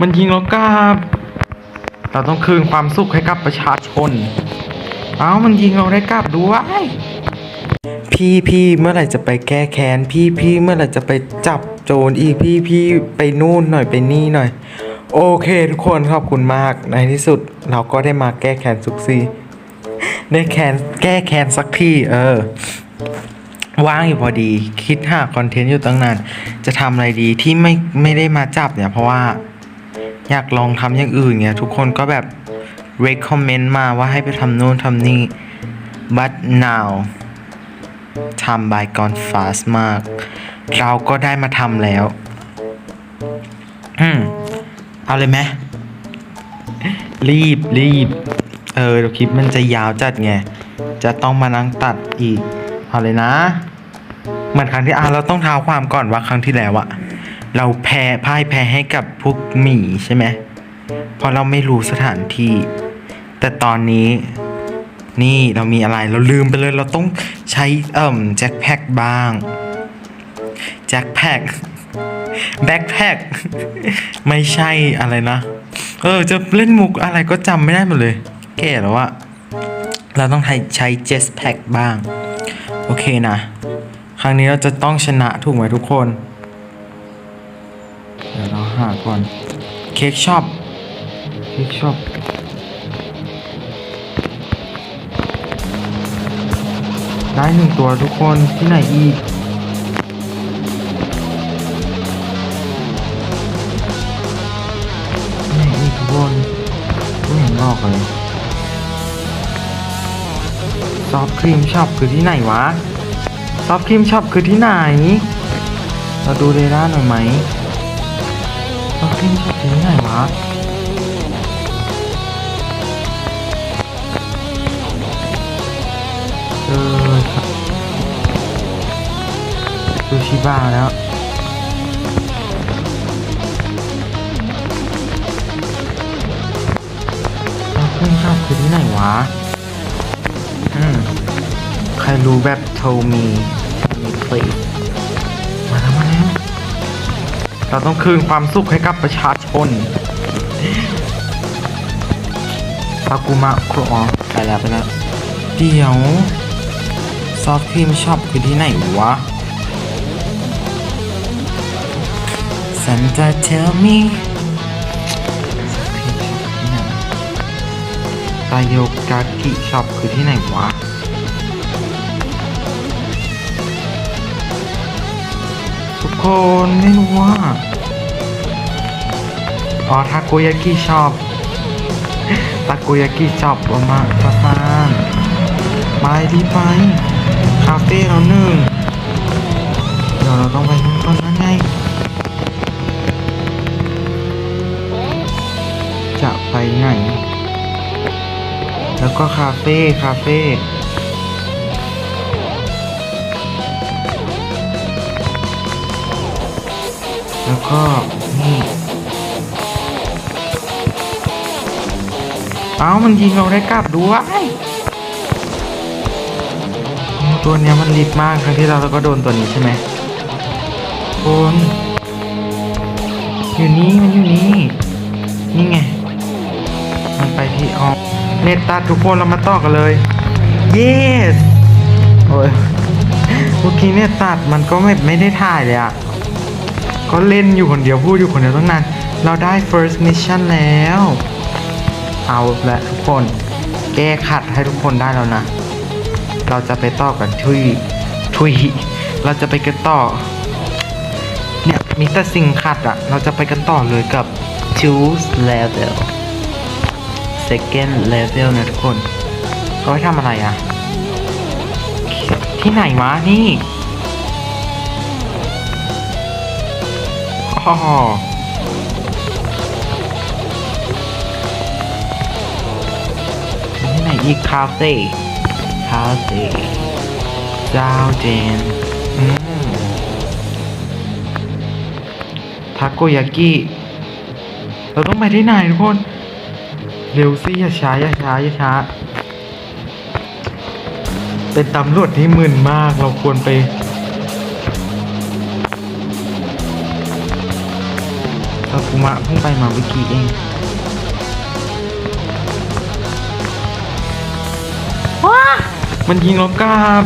มันยิงเรากลับเราต้องคืนความสุขให้กับประชาชน เอ้ามันยิงเราได้กลับด้วย พี่พี่เมื่อไหร่จะไปแก้แค้น พี่พี่เมื่อไหร่จะไปจับโจรอีกพี่พี่ไปนู่นหน่อยไปนี่หน่อย โอเคทุกคนขอบคุณมาก ในที่สุดเราก็ได้มาแก้แค้นสุกซีได้แค้นแก้แค้นสักทีเออว่างอยู่พอดี คิดหาคอนเทนต์อยู่ตั้งนาน จะทำอะไรดีที่ไม่ไม่ได้มาจับเนี่ยเพราะว่า อยากลองทำอย่างอื่นไงทุกคนก็แบบ recommend มาว่าให้ไปทำโน่นทำนี่ but now ทำ by gone fast มาก เราก็ได้มาทำแล้ว อืม เอาเลยไหมรีบรีบ เออคลิปมันจะยาวจัดไง จะต้องมานั่งตัดอีก เอาเลยนะ เหมือนครั้งที่อะเราต้องเท้าความก่อนว่าครั้งที่แล้วอะ เราแพ้พ่ายแพ้ให้กับพวกหมีใช่ไหมเพราะเราไม่รู้สถานที่ แต่ตอนนี้นี่เรามีอะไรเราลืมไปเลยเราต้องใช้เอ่มแจ็คแพ็คบ้างแจ็คแพ็คแบ็คแพ็คไม่ใช่อะไรนะเออจะเล่นมุกอะไรก็จำไม่ได้หมดเลยแก่แล้วอะเราต้องใช้เจ็ตแพ็คบ้าง โอเคนะ ครั้งนี้เราจะต้องชนะถูกไหมทุกคน หาก่อน เค้กช็อปเค้กช็อปได้หนึ่งตัวทุกคนที่ไหนอีกที่ไหนอีกทุกคนไม่เห็นออกเลยซอฟครีมช็อปคือที่ไหนวะซอฟครีมช็อปคือที่ไหน เราดูเรดาร์หน่อยไหม ซอฟครีมช็อปคือที่ไหนวะเออครับซูชิบาแล้วแล้วเครื่องชอบคือที่ไหนวะอืมใครรู้แบบโทรมีมี please เราต้องคืนความสุขให้กับประชาชนปากุมะครอไปแล้วไปแล้ว เดี๋ยว ซอฟต์ครีมช็อปคือที่ไหนวะ Santa tell me ซอฟต์ครีมชอบคือที่ไหนตาโยกากิช็อปคือที่ไหนวะ ทุกคนไม่รู้ว่าอ๋อทาโกยากิชอปทาโกยากิชอปออกมาประมาณไปรีไปคาเฟ่เราหนึ่งเดี๋ยวเราต้องไปนู่นก่อนนั่นไง จะไปไหน แล้วก็คาเฟ่คาเฟ่ แล้วก็นี่ เอ้ามันยิงเราได้กลับด้วยตัวเนี้ยมันรีบมากครั้งที่เราเราก็โดนตัวนี้ใช่ไหมคนอยู่นี่มันอยู่นี่นี่ไง มันไปที่ออกเนตตัดทุกคนเรามาต่อกันเลย yes โอ้ยเมื่อกี้เนี่ยตัดมันก็ไม่ไม่ได้ถ่ายเลยอะ ก็เล่นอยู่คนเดียวพูดอยู่คนเดียวตั้งนาน เราได้ first mission แล้ว เอาละทุกคน แก้ขัดให้ทุกคนได้แล้วนะ เราจะไปต่อกันทุยทุยเราจะไปกันต่อ เนี่ยมีแต่สิ่งขัดอะเราจะไปกันต่อเลยกับ choose level second level นะทุกคนเขาให้ทำอะไรอะที่ไหนวะนี่ อ๋อที่ไหนอีกคาเฟ่คาเฟ่เจ้าเจนทาโกยากิเราต้องไปที่ไหนทุกคน เร็วสิอย่าช้าอย่าช้าอย่าช้าเป็นตำรวจที่มึนมากเราควรไปากุมะเพิ่งไปมาเมื่อกี้เองว้ามันยิงเรากลับ